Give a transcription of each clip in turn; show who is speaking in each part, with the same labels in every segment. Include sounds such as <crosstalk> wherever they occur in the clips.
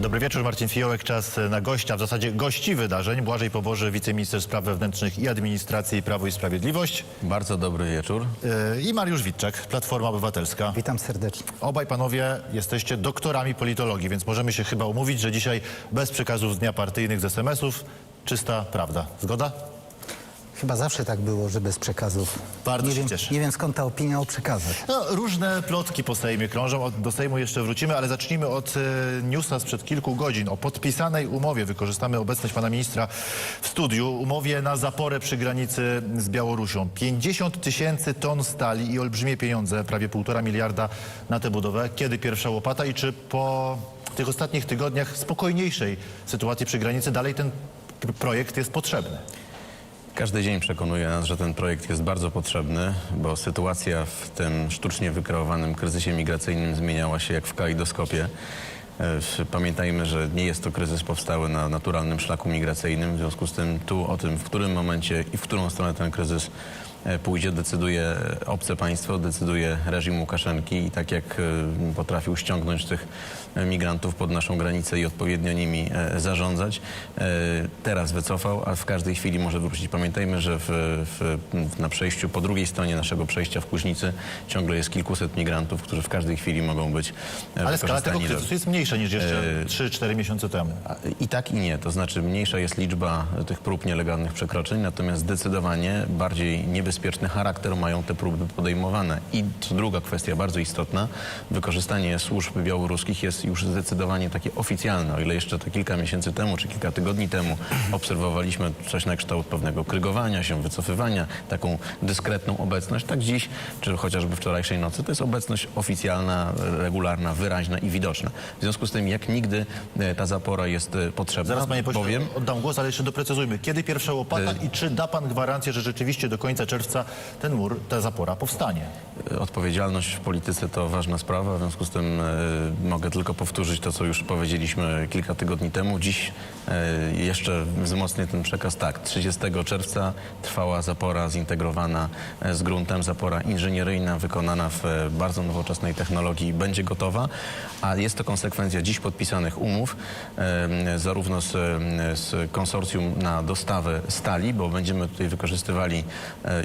Speaker 1: Dobry wieczór, Marcin Fiołek. Czas na gościa, w zasadzie gości wydarzeń. Błażej Poboży, wiceminister spraw wewnętrznych i administracji Prawo i Sprawiedliwość
Speaker 2: Bardzo dobry wieczór.
Speaker 1: yy, i Mariusz Witczak, Platforma Obywatelska.
Speaker 3: Witam serdecznie.
Speaker 1: Obaj panowie jesteście doktorami politologii, więc możemy się chyba umówić, że dzisiaj bez przekazów z dnia partyjnych, z SMS-ów, czysta prawda. Zgoda?
Speaker 3: Chyba zawsze tak było, że bez przekazów.
Speaker 1: Bardzo
Speaker 3: nie
Speaker 1: się
Speaker 3: wiem,
Speaker 1: cieszę.
Speaker 3: Nie wiem skąd ta opinia o przekazach.
Speaker 1: No, różne plotki po Sejmie krążą, od- do Sejmu jeszcze wrócimy, ale zacznijmy od e, newsa sprzed kilku godzin o podpisanej umowie. Wykorzystamy obecność pana ministra w studiu. Umowie na zaporę przy granicy z Białorusią. 50 tysięcy ton stali i olbrzymie pieniądze, prawie półtora miliarda na tę budowę. Kiedy pierwsza łopata i czy po tych ostatnich tygodniach spokojniejszej sytuacji przy granicy dalej ten pr- projekt jest potrzebny?
Speaker 2: Każdy dzień przekonuje nas, że ten projekt jest bardzo potrzebny, bo sytuacja w tym sztucznie wykreowanym kryzysie migracyjnym zmieniała się jak w kalejdoskopie. E, Pamiętajmy, że nie jest to kryzys powstały na naturalnym szlaku migracyjnym. W związku z tym tu o tym, w którym momencie i w którą stronę ten kryzys pójdzie, decyduje obce państwo, decyduje reżim Łukaszenki i tak jak e, potrafił ściągnąć tych e, migrantów pod naszą granicę i odpowiednio nimi e, zarządzać, e, teraz wycofał, a w każdej chwili może wrócić. Pamiętajmy, że w, w, na przejściu, po drugiej stronie naszego przejścia w Kuźnicy ciągle jest kilkuset migrantów, którzy w każdej chwili mogą być e,
Speaker 1: Ale skala tego kryzysu jest mniejsza niż jeszcze 3-4 miesiące temu.
Speaker 2: I tak i nie, to znaczy mniejsza jest liczba tych prób nielegalnych przekroczeń, natomiast zdecydowanie bardziej niebezpieczny charakter mają te próby podejmowane. I co druga kwestia bardzo istotna, wykorzystanie służb białoruskich jest już zdecydowanie takie oficjalne. O ile jeszcze to kilka miesięcy temu czy kilka tygodni temu obserwowaliśmy coś na kształt pewnego krygowania się, wycofywania, taką dyskretną obecność, tak dziś, czy chociażby wczorajszej nocy, to jest obecność oficjalna, regularna, wyraźna i widoczna. W związku z tym jak nigdy e, ta zapora jest e, potrzebna,
Speaker 1: Zaraz panie pośle
Speaker 2: bowiem
Speaker 1: oddam głos, ale jeszcze doprecyzujmy. Kiedy pierwsza łopata i czy da pan gwarancję, że rzeczywiście do końca czerwca ten mur, ta zapora powstanie?
Speaker 2: odpowiedzialność w polityce to ważna sprawa, w związku z tym e, mogę tylko powtórzyć to, co już powiedzieliśmy kilka tygodni temu. Dziś e, jeszcze wzmocnię ten przekaz. Tak, 30 czerwca trwała zapora zintegrowana e, z gruntem, zapora inżynieryjna wykonana w bardzo nowoczesnej technologii będzie gotowa, a jest to konsekwencja dziś podpisanych umów, zarówno z, z konsorcjum na dostawę stali, bo będziemy tutaj wykorzystywali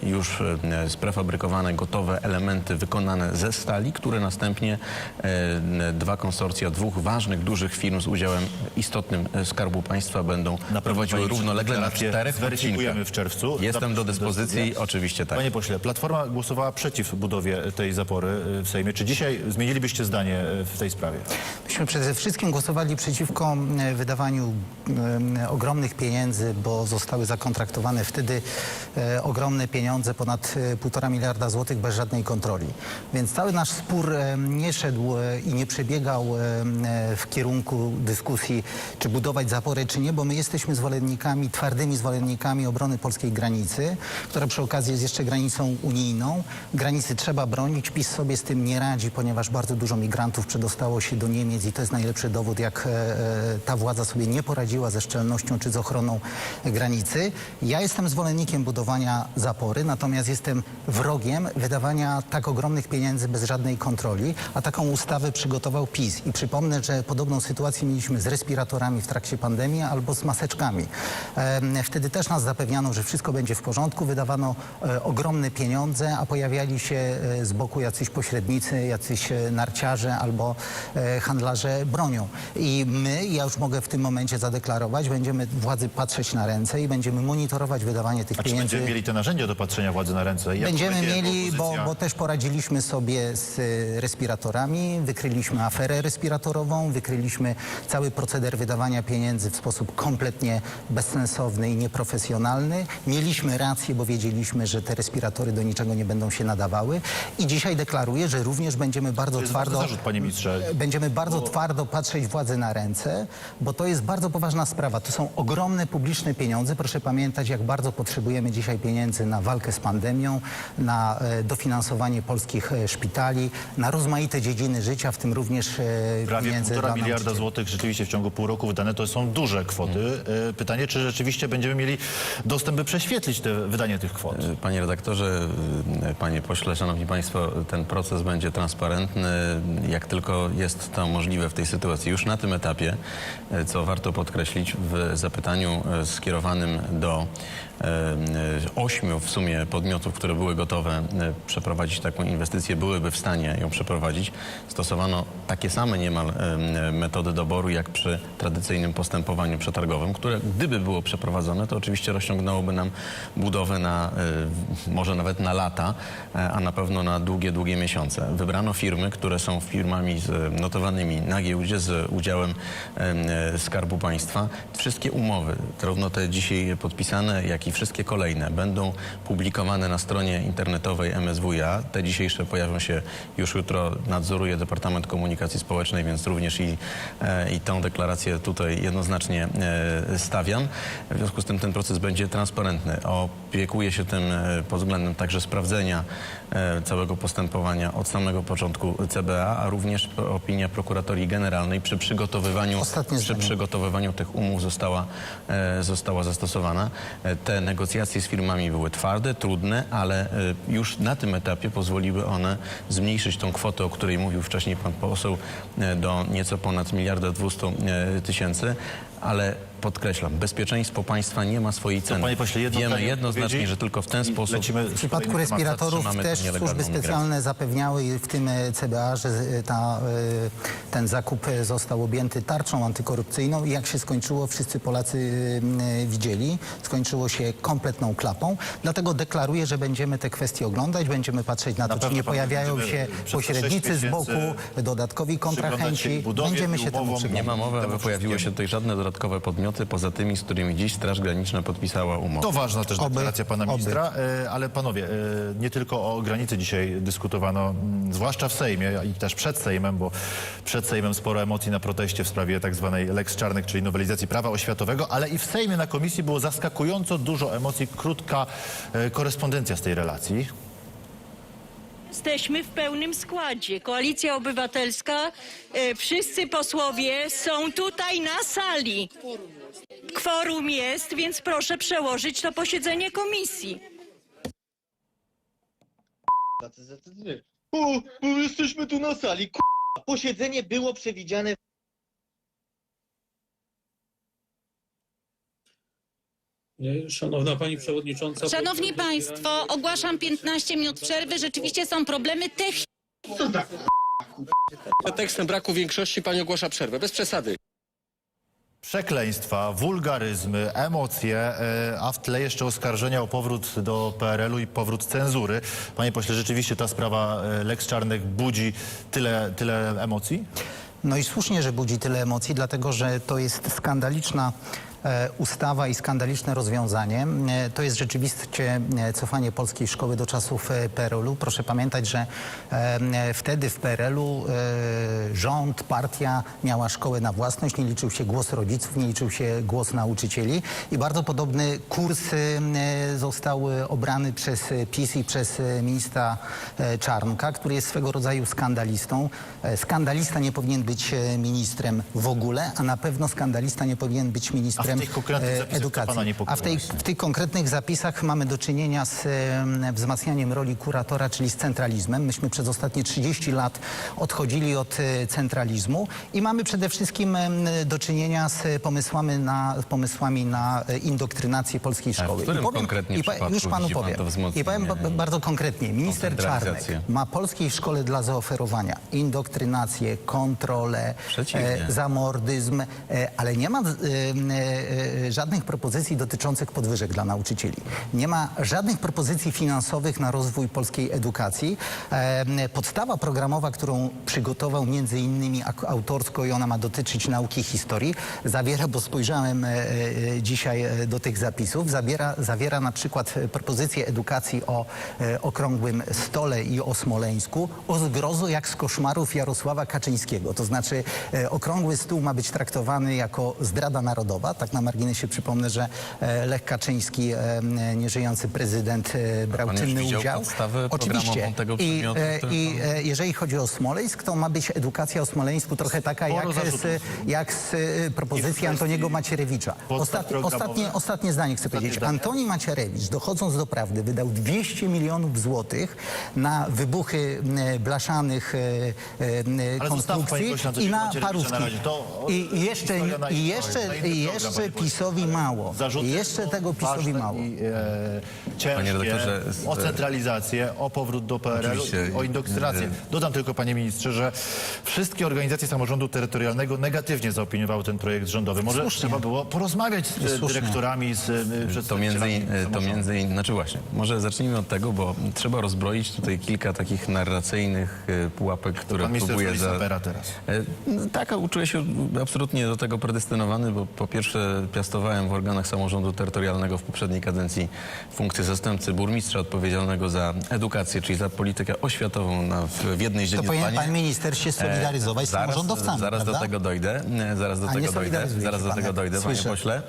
Speaker 2: już e, sprefabrykowane, gotowe elementy wykonane ze stali, które następnie e, dwa konsorcja dwóch ważnych, dużych firm z udziałem istotnym e, Skarbu Państwa będą prowadziły
Speaker 1: pani
Speaker 2: równolegle na czterech odcinkach.
Speaker 1: w czerwcu.
Speaker 2: Jestem do dyspozycji,
Speaker 1: studia.
Speaker 2: oczywiście tak.
Speaker 1: Panie pośle, Platforma głosowała przeciw budowie tej zapory w Sejmie. Czy dzisiaj zmienilibyście zdanie w tej sprawie?
Speaker 3: Myśmy przede wszystkim głosowali przeciwko wydawaniu ogromnych pieniędzy, bo zostały zakontraktowane wtedy ogromne pieniądze, ponad e, półtora miliarda złotych bez żadnej kontroli. Więc cały nasz spór e, nie szedł e, i nie przebiegał e, e, w kierunku dyskusji, czy budować zapory, czy nie, bo my jesteśmy zwolennikami, twardymi zwolennikami obrony polskiej granicy, która przy okazji jest jeszcze granicą unijną. Granicy trzeba bronić. PiS sobie z tym nie radzi, ponieważ bardzo dużo migrantów przedostało się do Niemiec i to jest najlepszy dowód, jak e, e, ta władza sobie nie poradziła ze szczelnością czy z ochroną granicy. Ja jestem zwolennikiem budowania zapory, natomiast jestem wrogiem wydawania tak ogromnych pieniędzy bez żadnej kontroli, a taką ustawę przygotował PiS. I przypomnę, że podobną sytuację mieliśmy z respiratorami w trakcie pandemii albo z maseczkami. Wtedy też nas zapewniano, że wszystko będzie w porządku, wydawano e, ogromne pieniądze, a pojawiali się e, z boku jacyś pośrednicy, jacyś e, narciarze albo handlarze bronią. I my, ja już mogę w tym momencie zadeklarować, będziemy władzy patrzeć na ręce i będziemy monitorować wydawanie tych
Speaker 1: A czy
Speaker 3: pieniędzy.
Speaker 1: będziemy mieli te narzędzia do patrzenia władzy na ręce? Jak
Speaker 3: Będziemy
Speaker 1: będzie
Speaker 3: mieli, bo,
Speaker 1: opozycja-
Speaker 3: bo też poradziliśmy sobie z y, respiratorami, wykryliśmy aferę respiratorową, wykryliśmy cały proceder wydawania pieniędzy w sposób kompletnie bezsensowny i nieprofesjonalny. Mieliśmy rację, bo wiedzieliśmy, że te respiratory do niczego nie będą się nadawały i dzisiaj deklaruję, że również będziemy bardzo
Speaker 1: To jest
Speaker 3: twardo...
Speaker 1: zarzut, panie ministrze.
Speaker 3: Będziemy bardzo twardo patrzeć władzy na ręce, bo to jest bardzo poważna sprawa. To są ogromne publiczne pieniądze. Proszę pamiętać, jak bardzo potrzebujemy dzisiaj pieniędzy na walkę walkę z pandemią, na e, dofinansowanie polskich e, szpitali, na rozmaite dziedziny życia, w tym również e,
Speaker 1: Prawie
Speaker 3: pieniędzy
Speaker 1: półtora
Speaker 3: dla
Speaker 1: miliarda
Speaker 3: nauczycieli.
Speaker 1: złotych rzeczywiście w ciągu pół roku wydane to są duże kwoty. Pytanie, czy rzeczywiście będziemy mieli dostęp, by prześwietlić te, wydanie tych kwot?
Speaker 2: Panie redaktorze, panie pośle, szanowni państwo, ten proces będzie transparentny, jak tylko jest to możliwe w tej sytuacji. Już na tym etapie, co warto podkreślić, w zapytaniu skierowanym do ośmiu w sumie podmiotów, które były gotowe y, przeprowadzić taką inwestycję, byłyby w stanie ją przeprowadzić, stosowano takie same niemal y, metody doboru, jak przy tradycyjnym postępowaniu przetargowym, które gdyby było przeprowadzone, to oczywiście rozciągnęłoby nam budowę na y, może nawet na lata, e, a na pewno na długie, długie miesiące. Wybrano firmy, które są firmami notowanymi na giełdzie z udziałem em, e, Skarbu Państwa. Wszystkie umowy, zarówno te dzisiaj podpisane, jak i wszystkie kolejne, będą publikowane na stronie internetowej MSWiA. Te dzisiejsze pojawią się już jutro. Nadzoruje Departament Komunikacji Społecznej, więc również i, e, i tą deklarację tutaj jednoznacznie e, stawiam. W związku z tym ten proces będzie transparentny. Opiekuje się tym e, pod względem także sprawdzenia całego postępowania od samego początku CBA, a również opinia Prokuratorii Generalnej przy przygotowywaniu,
Speaker 3: Ostatnie
Speaker 2: przy
Speaker 3: zdanie.
Speaker 2: przygotowywaniu tych umów została, została zastosowana. Te negocjacje z firmami były twarde, trudne, ale e, już na tym etapie pozwoliły one zmniejszyć tą kwotę, o której mówił wcześniej pan poseł, e, do nieco ponad miliarda dwustu e, tysięcy, ale podkreślam, bezpieczeństwo państwa nie ma swojej ceny.
Speaker 1: panie pośle, jedno
Speaker 2: Wiemy
Speaker 1: zdanie
Speaker 2: jednoznacznie,
Speaker 1: odpowiedzi
Speaker 2: że tylko w ten
Speaker 1: i
Speaker 2: sposób
Speaker 1: lecimy
Speaker 3: W przypadku respiratorów też służby specjalne zapewniały, w tym e, CBA, że e, ta, e, ten zakup został objęty tarczą antykorupcyjną i jak się skończyło, wszyscy Polacy widzieli. Skończyło się kompletną klapą. Dlatego deklaruję, że będziemy te kwestie oglądać, będziemy patrzeć na, to, czy
Speaker 1: pewno
Speaker 3: nie
Speaker 1: pan
Speaker 3: pojawiają
Speaker 1: będziemy
Speaker 3: się
Speaker 1: przez te sześć
Speaker 3: pośrednicy z boku, dodatkowi kontrahenci.
Speaker 1: budowie
Speaker 3: Będziemy
Speaker 1: i
Speaker 3: się temu
Speaker 1: umowom.
Speaker 3: przyglądać.
Speaker 2: Nie ma mowy, aby pojawiły się tutaj żadne dodatkowe podmioty poza tymi, z którymi dziś Straż Graniczna podpisała umowę.
Speaker 1: To ważna też
Speaker 3: Oby,
Speaker 1: deklaracja pana ministra, e, ale panowie, e, nie tylko o granicy dzisiaj dyskutowano, zwłaszcza w Sejmie i też przed Sejmem, bo przed Sejmem sporo emocji na proteście w sprawie tak zwanej Lex Czarnek, czyli nowelizacji prawa oświatowego, ale i w Sejmie na komisji było zaskakująco dużo emocji. Krótka e, korespondencja z tej relacji.
Speaker 4: Jesteśmy w pełnym składzie. Koalicja Obywatelska, e, wszyscy posłowie są tutaj na sali. Kworum jest, więc proszę przełożyć to posiedzenie komisji.
Speaker 5: O, bo jesteśmy tu na sali. K***a. Posiedzenie było przewidziane
Speaker 6: Nie, Szanowna Pani Przewodnicząca.
Speaker 7: Szanowni Państwo, ogłaszam 15 minut przerwy. Rzeczywiście są problemy techniczne.
Speaker 8: Pretekstem braku większości pani ogłasza przerwę. Bez przesady.
Speaker 1: Przekleństwa, wulgaryzmy, emocje, e, a w tle jeszcze oskarżenia o powrót do PRL-u i powrót cenzury. Panie pośle, rzeczywiście ta sprawa e, Lex Czarnek budzi tyle, tyle emocji?
Speaker 3: No i słusznie, że budzi tyle emocji, dlatego że to jest skandaliczna ustawa i skandaliczne rozwiązanie. E, To jest rzeczywiście e, cofanie polskiej szkoły do czasów e, PRL-u. Proszę pamiętać, że e, e, wtedy w PRL-u e, rząd, partia miała szkołę na własność, nie liczył się głos rodziców, nie liczył się głos nauczycieli i bardzo podobny kurs e, został e, obrany przez e, PiS i przez e, ministra e, Czarnka, który jest swego rodzaju skandalistą. E, Skandalista nie powinien być e, ministrem w ogóle, a na pewno skandalista nie powinien być ministrem
Speaker 1: A w tych konkretnych
Speaker 3: e,
Speaker 1: zapisach
Speaker 3: edukacji. A w, tej, w tych konkretnych zapisach mamy do czynienia z e, wzmacnianiem roli kuratora, czyli z centralizmem. Myśmy przez ostatnie 30 lat odchodzili od e, centralizmu i mamy przede wszystkim e, do czynienia z pomysłami na, pomysłami na e, indoktrynację polskiej
Speaker 2: A w
Speaker 3: szkoły.
Speaker 2: którym konkretnie
Speaker 3: i
Speaker 2: przypadku
Speaker 3: już panu
Speaker 2: pan
Speaker 3: powiem.
Speaker 2: wzmocnienie?
Speaker 3: I powiem ba- bardzo konkretnie. Minister Czarnek ma polskiej szkole dla zaoferowania indoktrynację, kontrolę,
Speaker 2: Przeciwnie.
Speaker 3: zamordyzm, e, ale nie ma e, e, e, żadnych propozycji dotyczących podwyżek dla nauczycieli. Nie ma żadnych propozycji finansowych na rozwój polskiej edukacji. E, Podstawa programowa, którą przygotował między innymi autorsko i ona ma dotyczyć nauki historii, zawiera, bo spojrzałem e, e, dzisiaj e, do tych zapisów, zawiera, zawiera na przykład e, propozycję edukacji o e, okrągłym stole i o Smoleńsku, o zgrozo jak z koszmarów Jarosława Kaczyńskiego. To znaczy e, okrągły stół ma być traktowany jako zdrada narodowa, tak tak na marginesie przypomnę, że e, Lech Kaczyński, e, nieżyjący prezydent, e, brał czynny udział. Oczywiście.
Speaker 2: tego
Speaker 3: I,
Speaker 2: przedmiotu,
Speaker 3: I jeżeli chodzi o Smoleńsk, to ma być edukacja o Smoleńsku trochę taka jak z, jak z propozycji Antoniego Macierewicza. Ostatnie, ostatnie, ostatnie zdanie chcę powiedzieć.
Speaker 1: zdanie.
Speaker 3: Antoni Macierewicz, dochodząc do prawdy, wydał 200 milionów złotych na wybuchy blaszanych konstrukcji i na parówki.
Speaker 1: na razie. To-
Speaker 3: I, I jeszcze, i jeszcze, i jeszcze
Speaker 1: panie
Speaker 3: PiSowi mało.
Speaker 1: Zarzuty
Speaker 3: I jeszcze
Speaker 1: są
Speaker 3: tego PiSowi
Speaker 1: ważne
Speaker 3: mało.
Speaker 1: I, e, ciężkie,
Speaker 2: Panie redaktorze, z-
Speaker 1: o centralizację, o powrót do PRL-u,
Speaker 2: Oczywiście.
Speaker 1: o indoktrynację.
Speaker 2: E,
Speaker 1: Dodam tylko, panie ministrze, że wszystkie organizacje samorządu terytorialnego negatywnie zaopiniowały ten projekt rządowy. Może
Speaker 3: Słusznie.
Speaker 1: trzeba było porozmawiać z e,
Speaker 3: Słusznie.
Speaker 1: dyrektorami, z e,
Speaker 2: To
Speaker 1: przedstawicielami
Speaker 2: między, to
Speaker 1: samorządu.
Speaker 2: między innymi, znaczy właśnie, może zacznijmy od tego, bo trzeba rozbroić tutaj kilka takich narracyjnych e, pułapek, które
Speaker 1: Pan minister
Speaker 2: próbuje za...
Speaker 1: teraz.
Speaker 2: E, no Tak, a uczuję się absolutnie do tego predestynowany, bo po pierwsze piastowałem w organach samorządu terytorialnego w poprzedniej kadencji funkcję zastępcy burmistrza odpowiedzialnego za edukację, czyli za politykę oświatową na, w, w jednej z
Speaker 3: To powinien pan minister się solidaryzować z
Speaker 2: Zaraz-
Speaker 3: samorządowcami,
Speaker 2: Zaraz
Speaker 3: prawda?
Speaker 2: do tego dojdę, e, zaraz do
Speaker 3: A nie
Speaker 2: tego dojdę,
Speaker 3: solidaryzuje
Speaker 2: zaraz
Speaker 3: się
Speaker 2: do
Speaker 3: pan,
Speaker 2: tego
Speaker 3: jak
Speaker 2: dojdę, panie
Speaker 3: słyszę.
Speaker 2: pośle.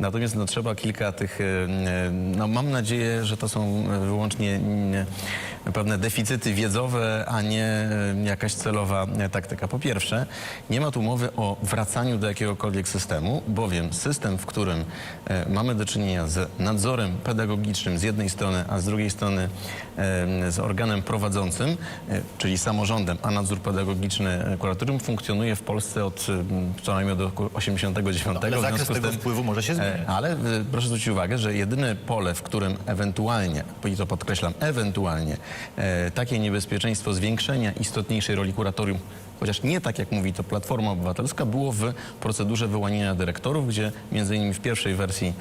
Speaker 2: Natomiast no, trzeba kilka tych, e, e, no mam nadzieję, że to są e, wyłącznie e, pewne deficyty wiedzowe, a nie e, jakaś celowa e, taktyka. Po pierwsze, nie ma tu mowy o wracaniu do jakiegokolwiek systemu, bowiem system, w którym e, mamy do czynienia z nadzorem pedagogicznym z jednej strony, a z drugiej strony z organem prowadzącym, czyli samorządem, a nadzór pedagogiczny kuratorium funkcjonuje w Polsce od co najmniej od roku 89.
Speaker 1: ale
Speaker 2: W
Speaker 1: zakres tego
Speaker 2: tym-
Speaker 1: wpływu może się zmienić.
Speaker 2: Ale proszę zwrócić uwagę, że jedyne pole, w którym ewentualnie, i to podkreślam, ewentualnie takie niebezpieczeństwo zwiększenia istotniejszej roli kuratorium, chociaż nie tak jak mówi to Platforma Obywatelska, było w procedurze wyłaniania dyrektorów, gdzie między innymi w pierwszej wersji e,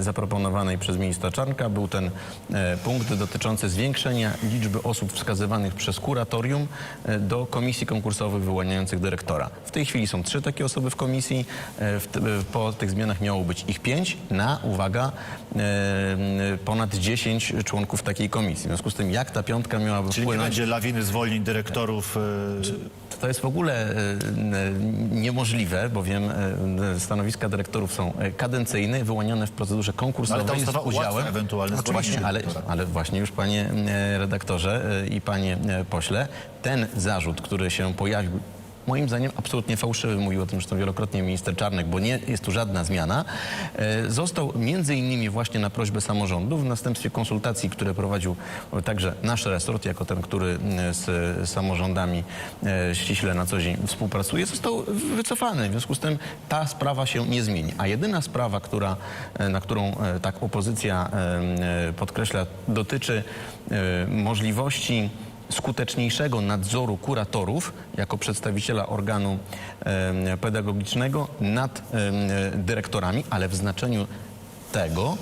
Speaker 2: zaproponowanej przez ministra Czarnka był ten e, punkt dotyczący zwiększenia liczby osób wskazywanych przez kuratorium e, do komisji konkursowych wyłaniających dyrektora. W tej chwili są trzy takie osoby w komisji. E, e, po tych zmianach miało być ich pięć na, uwaga, e, e, ponad 10 członków takiej komisji. W związku z tym, jak ta piątka miałaby
Speaker 1: Czyli
Speaker 2: wpłynąć...
Speaker 1: będzie lawiny zwolnień dyrektorów. e,
Speaker 2: To jest w ogóle e, e, niemożliwe, bowiem e, stanowiska dyrektorów są e, kadencyjne, wyłaniane w procedurze
Speaker 1: Ale ta
Speaker 2: konkursowej z
Speaker 1: ustawa ułatwia
Speaker 2: udziałem.
Speaker 1: ewentualne
Speaker 2: Oczywiście, ale,
Speaker 1: dyrektora.
Speaker 2: ale właśnie już panie e, redaktorze e, i panie e, pośle, ten zarzut, który się pojawił Moim zdaniem absolutnie fałszywy, mówił o tym zresztą wielokrotnie minister Czarnek, bo nie jest tu żadna zmiana. E, Został między innymi właśnie na prośbę samorządu w następstwie konsultacji, które prowadził także nasz resort, jako ten, który z samorządami e, ściśle na co dzień współpracuje, został wycofany. W związku z tym ta sprawa się nie zmieni. A jedyna sprawa, która, e, na którą tak opozycja podkreśla, dotyczy możliwości skuteczniejszego nadzoru kuratorów jako przedstawiciela organu pedagogicznego nad dyrektorami, ale w znaczeniu tego,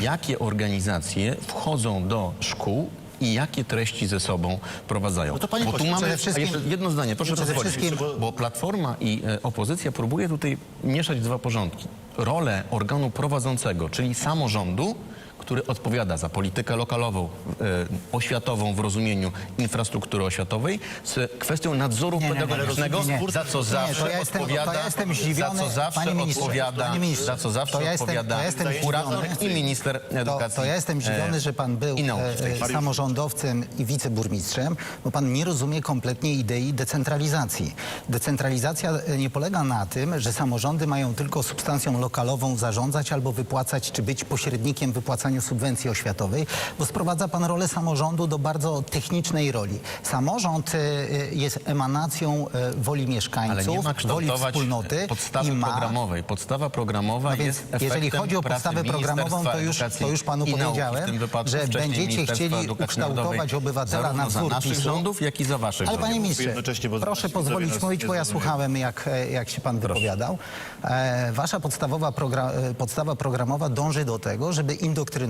Speaker 2: jakie organizacje wchodzą do szkół i jakie treści ze sobą prowadzają.
Speaker 1: No to panie
Speaker 2: bo tu
Speaker 1: pośle,
Speaker 2: mamy
Speaker 3: przede wszystkim-
Speaker 2: jeszcze jedno zdanie, proszę
Speaker 3: przede
Speaker 2: pozwolić,
Speaker 3: wszystkim-
Speaker 2: bo Platforma i e, opozycja próbuje tutaj mieszać dwa porządki. Rolę organu prowadzącego, czyli samorządu, który odpowiada za politykę lokalową, e, oświatową w rozumieniu infrastruktury oświatowej, z kwestią nadzoru
Speaker 3: Nie,
Speaker 2: pedagogicznego,
Speaker 3: nie, nie.
Speaker 2: za co zawsze
Speaker 3: to ja jestem-
Speaker 2: odpowiada,
Speaker 3: to ja jestem zdziwiony,
Speaker 2: za co zawsze odpowiada, za co zawsze
Speaker 3: to ja jestem-
Speaker 2: odpowiada
Speaker 3: to ja jestem
Speaker 2: kurator
Speaker 3: zdziwiony.
Speaker 2: i minister
Speaker 3: To,
Speaker 2: edukacji.
Speaker 3: to ja jestem zdziwiony,
Speaker 2: e,
Speaker 3: że pan był
Speaker 2: i
Speaker 3: e,
Speaker 2: chwili.
Speaker 3: samorządowcem i wiceburmistrzem, bo pan nie rozumie kompletnie idei decentralizacji. Decentralizacja e, nie polega na tym, że samorządy mają tylko substancją lokalową zarządzać albo wypłacać, czy być pośrednikiem w subwencji oświatowej, bo sprowadza pan rolę samorządu do bardzo technicznej roli. Samorząd e, e, jest emanacją e, woli
Speaker 2: Ale
Speaker 3: mieszkańców,
Speaker 2: nie ma
Speaker 3: woli
Speaker 2: kształtować
Speaker 3: wspólnoty
Speaker 2: podstawy
Speaker 3: i ma
Speaker 2: programowej. Podstawa programowa
Speaker 3: no
Speaker 2: jest efektem
Speaker 3: jeżeli chodzi o podstawę programową, to już, to już panu
Speaker 2: Nauki,
Speaker 3: powiedziałem, że będziecie chcieli ukształtować obywatela na wzór
Speaker 2: naszych
Speaker 3: PiSu.
Speaker 2: rządów, jak i za waszych
Speaker 3: Ale panie ministrze, proszę pozwolić mówić, bo ja słuchałem, jak, e, jak się pan wypowiadał. E, wasza podstawowa progra- e, podstawa programowa dąży do tego, żeby indoktrynować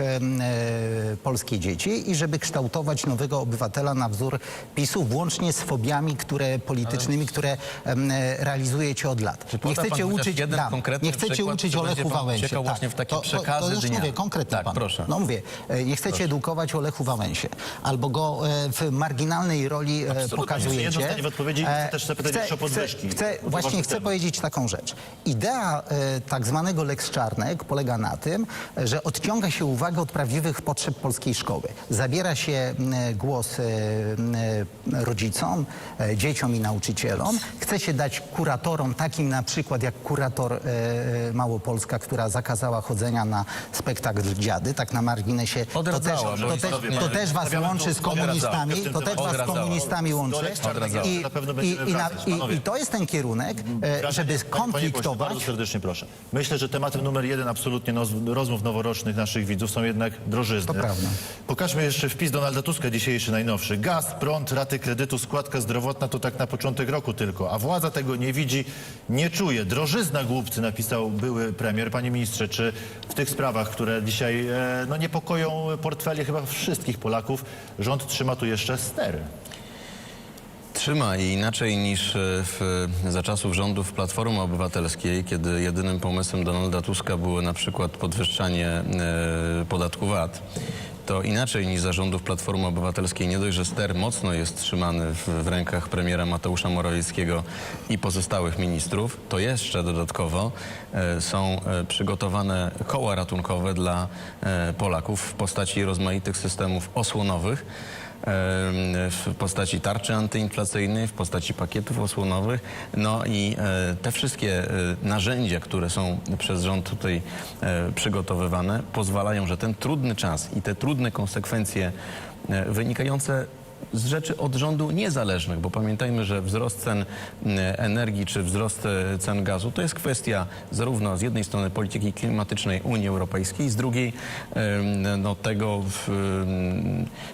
Speaker 3: e, e, polskie dzieci i żeby kształtować nowego obywatela na wzór PiSu, włącznie z fobiami które, politycznymi, które e, realizujecie od lat. Nie chcecie uczyć,
Speaker 2: konkretny
Speaker 3: nie chcecie uczyć
Speaker 2: czy
Speaker 3: o Lechu Wałęsie.
Speaker 2: właśnie w takie
Speaker 3: to, to,
Speaker 2: przekazy
Speaker 3: to już
Speaker 2: dnia?
Speaker 3: mówię, konkretny
Speaker 2: Tak,
Speaker 3: pan.
Speaker 2: proszę.
Speaker 3: No mówię, nie chcecie edukować o Lechu Wałęsie, albo go w marginalnej roli
Speaker 1: Absolutnie.
Speaker 3: pokazujecie.
Speaker 1: Jedno zdanie w odpowiedzi, chcę też zapytać jeszcze o podwyżki.
Speaker 3: Chcę, chcę,
Speaker 1: To
Speaker 3: właśnie chcę powiedzieć taką rzecz. Idea tak zwanego Lex Czarnek polega na tym, że odciąga się uwagę od prawdziwych potrzeb polskiej szkoły. Zabiera się m, głos e, m, e, rodzicom, e, dzieciom i nauczycielom. Chce się dać kuratorom, takim na przykład jak kurator e, Małopolska, która zakazała chodzenia na spektakl Dziady, tak na marginesie. To też, to,
Speaker 2: istotnie-
Speaker 3: to też was łączy z komunistami, to też was z komunistami łączy. I, i, i, na, i. I to jest ten kierunek, e, żeby
Speaker 1: Panie pośle,
Speaker 3: skonfliktować.
Speaker 1: Bardzo serdecznie proszę. Myślę, że tematem numer jeden absolutnie rozmów noworocznych naszych widzów są jednak drożyzny.
Speaker 3: To prawda.
Speaker 1: Pokażmy jeszcze wpis Donalda Tuska dzisiejszy, najnowszy. Gaz, prąd, raty kredytu, składka zdrowotna to tak na początek roku tylko, a władza tego nie widzi, nie czuje. Drożyzna głupcy, napisał były premier. Panie ministrze, czy w tych sprawach, które dzisiaj e, no, niepokoją portfele chyba wszystkich Polaków, rząd trzyma tu jeszcze stery?
Speaker 2: Trzyma i inaczej niż e, w, za czasów rządów Platformy Obywatelskiej, kiedy jedynym pomysłem Donalda Tuska było na przykład podwyższanie e, podatku VAT. To inaczej niż za rządów Platformy Obywatelskiej nie dość, że ster mocno jest trzymany w, w rękach premiera Mateusza Morawieckiego i pozostałych ministrów, to jeszcze dodatkowo e, są e, przygotowane koła ratunkowe dla e, Polaków w postaci rozmaitych systemów osłonowych w postaci tarczy antyinflacyjnej, w postaci pakietów osłonowych. No i e, te wszystkie e, narzędzia, które są przez rząd tutaj e, przygotowywane, pozwalają, że ten trudny czas i te trudne konsekwencje wynikające z rzeczy od rządu niezależnych, bo pamiętajmy, że wzrost cen m, energii czy wzrost e, cen gazu to jest kwestia zarówno z jednej strony polityki klimatycznej Unii Europejskiej, z drugiej no, tego w,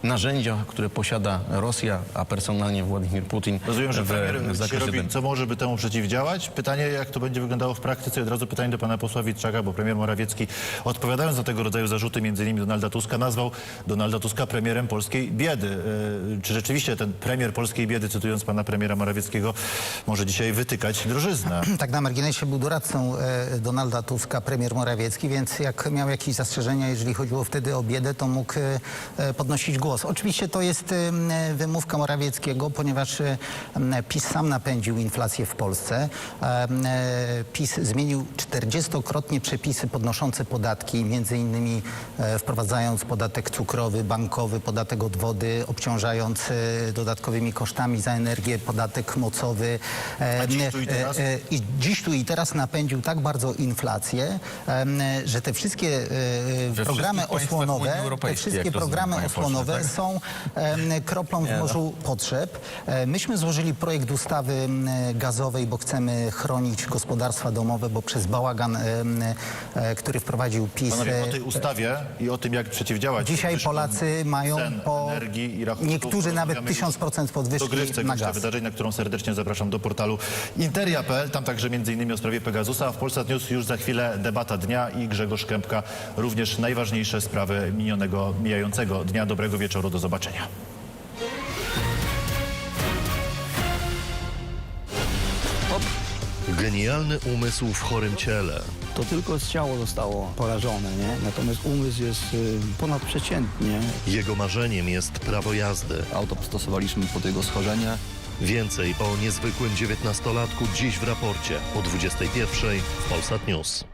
Speaker 2: narzędzia, które posiada Rosja, a personalnie Władimir Putin
Speaker 1: Rozumiem, że
Speaker 2: w,
Speaker 1: premier
Speaker 2: w zakresie
Speaker 1: robi, co może, by temu przeciwdziałać. Pytanie, jak to będzie wyglądało w praktyce. Od razu pytanie do pana posła Witczaka, bo premier Morawiecki, odpowiadając na tego rodzaju zarzuty, między innymi Donalda Tuska, nazwał Donalda Tuska premierem polskiej biedy. Czy rzeczywiście ten premier polskiej biedy, cytując pana premiera Morawieckiego, może dzisiaj wytykać drożyznę? <clears throat>
Speaker 3: Tak na marginesie był doradcą e, Donalda Tuska, premier Morawiecki, więc jak miał jakieś zastrzeżenia, jeżeli chodziło wtedy o biedę, to mógł e, e, podnosić głos. Oczywiście to jest wymówka Morawieckiego, ponieważ PiS sam napędził inflację w Polsce. PiS zmienił 40-krotnie przepisy podnoszące podatki, między innymi wprowadzając podatek cukrowy, bankowy, podatek od wody, obciążając e, dodatkowymi kosztami za energię, podatek mocowy. E,
Speaker 1: dziś tu i teraz?
Speaker 3: e, i dziś tu i teraz napędził tak bardzo inflację, że te wszystkie e, programy osłonowe, te wszystkie programy
Speaker 2: pośle,
Speaker 3: osłonowe
Speaker 2: tak?
Speaker 3: są kroplą w
Speaker 2: no.
Speaker 3: morzu potrzeb. E, Myśmy złożyli projekt ustawy gazowej, bo chcemy chronić gospodarstwa domowe, bo przez bałagan, e, który wprowadził PiS,
Speaker 1: Panowie, o
Speaker 3: e,
Speaker 1: tej ustawie i o tym, jak przeciwdziałać
Speaker 3: Dzisiaj Polacy mają
Speaker 1: cen
Speaker 3: po
Speaker 1: energii i rachunków.
Speaker 3: niektórzy nawet
Speaker 1: Rozmawiamy
Speaker 3: 1000% podwyżki
Speaker 1: dogrywce
Speaker 3: na gaz.
Speaker 1: wydarzeń, na którą serdecznie zapraszam do portalu interia.pl. Tam także innymi o sprawie Pegasusa, a w Polsat News już za chwilę debata dnia i Grzegorz Kępka. Również najważniejsze sprawy minionego, mijającego dnia. Dobrego wieczoru, do zobaczenia.
Speaker 9: Genialny umysł w chorym ciele.
Speaker 10: To tylko ciało zostało porażone, nie? Natomiast umysł jest y, ponadprzeciętnie.
Speaker 9: Jego marzeniem jest prawo jazdy.
Speaker 10: Auto stosowaliśmy pod jego schorzenie.
Speaker 9: Więcej o niezwykłym dziewiętnastolatku dziś w raporcie o 21 w Polsat News.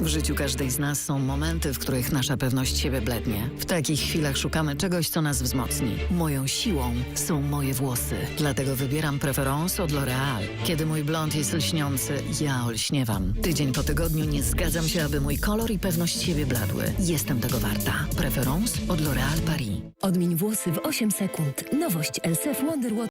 Speaker 11: W życiu każdej z nas są momenty, w których nasza pewność siebie blednie. W takich chwilach szukamy czegoś, co nas wzmocni. Moją siłą są moje włosy. Dlatego wybieram Preference od L'Oreal. Kiedy mój blond jest lśniący, ja olśniewam. Tydzień po tygodniu nie zgadzam się, aby mój kolor i pewność siebie bladły. Jestem tego warta. Preference od L'Oreal Paris.
Speaker 12: Odmień włosy w 8 sekund. Nowość Elsef Wonder